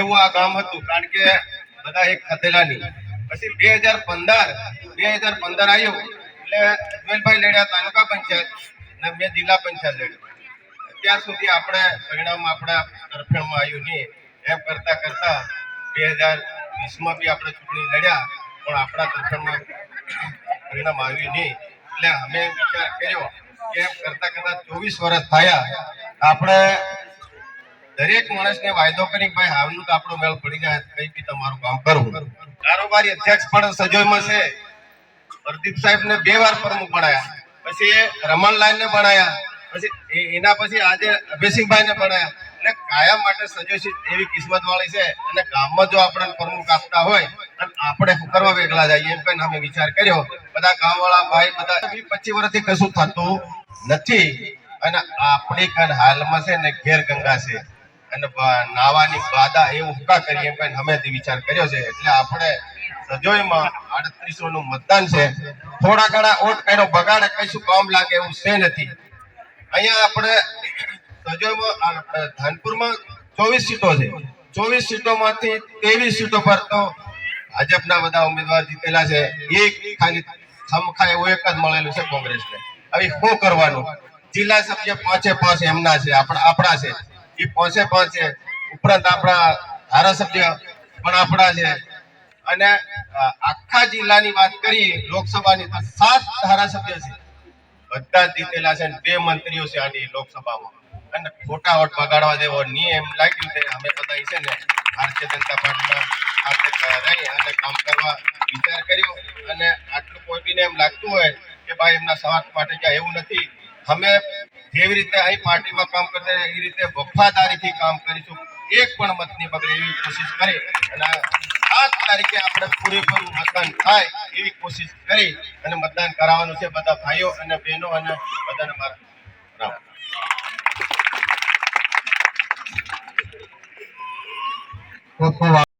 એવું આ ગામ હતું, કારણ કે બધા એક થતેલા નહીં પછી બે હજાર પંદર, બે હજાર પંદર આવ્યું, એટલે અજમેલભાઈ લડ્યા તાલુકા પંચાયત અને મેં જિલ્લા પંચાયત લડ્યું. અત્યાર સુધી આપણે પરિણામ આપણા તરફેણમાં આવ્યું નહીં. એમ કરતા કરતા બે હજાર વીસમાં બી આપણે ચૂંટણી લડ્યા, પણ આપણા તરફેણમાં પરિણામ આવ્યું નહીં. એટલે અમે વિચાર કર્યો કે એમ કરતા કરતા ચોવીસ વર્ષ થયા, આપણે દરેક માણસને વાયદો કરી ભાઈ હાલનું આપણો મેળ પડી જાય, કઈ બી તમારું કામ કરવું. કારોબારી અધ્યક્ષ પણ સજોયમાં છે. પ્રદીપ સાહેબ ને બે વાર પ્રમુખ બનાયા. પછી એ રમણલાલ ને બનાયા. પછી એના પછી આજે અભયસિંહભાઈ ને બનાયા. એટલે કાયમ માટે સજોશી એવી કિસ્મત વાળી છે. અને ગામમાં જો આપણે પ્રમુખ આપતા હોય, અને આપણે કરવા વેગલા જઈએ એમ કઈ અમે વિચાર કર્યો. બધા ગામવાળા, ભાઈ, બધા પચીસ વર્ષથી કશું થતું નથી. અને આપણી હાલમાં છે ને ઘેર ગંગા છે. અને નાવાની બાધા એ હુકા કરીએ પણ તે વિચાર કર્યો છે. એટલે આપણે સજોઈમાં આડત્રીસો નું મતદાન છે. થોડા ઘણા ઓટ કર્યો બગાડે કઈશું કામ લાગે એવું છે નથી. અહીંયા આપણે સજોઈમાં ધાનપુરમાં ચોવીસ સીટો છે. ચોવીસ સીટોમાંથી ત્રેવીસ સીટો પર તો ભાજપના બધા ઉમેદવાર જીતેલા છે. એક ખાલી ખમખા એવું એક જ મળેલું છે કોંગ્રેસને. હવે શું કરવાનું? જિલ્લા સભ્ય પાંચે પાંચ એમના છે, આપણા આપણા છે. એ પાંચે પાંચ ઉપરાંત આપણા ધારાસભ્ય પણ આપણા છે. અને આખા જિલ્લાની વાત કરીએ, લોકસભાની તો સાત ધારાસભ્ય છે. બધા જીતેલા છે બે મંત્રીઓ છે આની લોકસભામાં. અને ખોટા વોટ બગાડવા દેવો નહીં એમ લાગ્યું કે અમે બધા છે ને ભારતીય જનતા પાર્ટીમાં સાથે રહી અને કામ કરવા વિચાર કર્યો. અને આટલું કોઈ બીને એમ લાગતું હોય કે ભાઈ એમના સ્વાર્થ માટે ક્યાં એવું નથી. અમે જેવી રીતે અહીં પાર્ટીમાં કામ કરતા એ રીતે વફાદારીથી કામ કરીશું. એક પણ મતની બગડે એવી કોશિશ કરી અને સાત તારીખે આપણે પૂરેપૂરું મતદાન થાય એવી કોશિશ કરી અને મતદાન કરાવવાનું છે બધા ભાઈઓ અને બહેનો અને બધાને મારા રામ.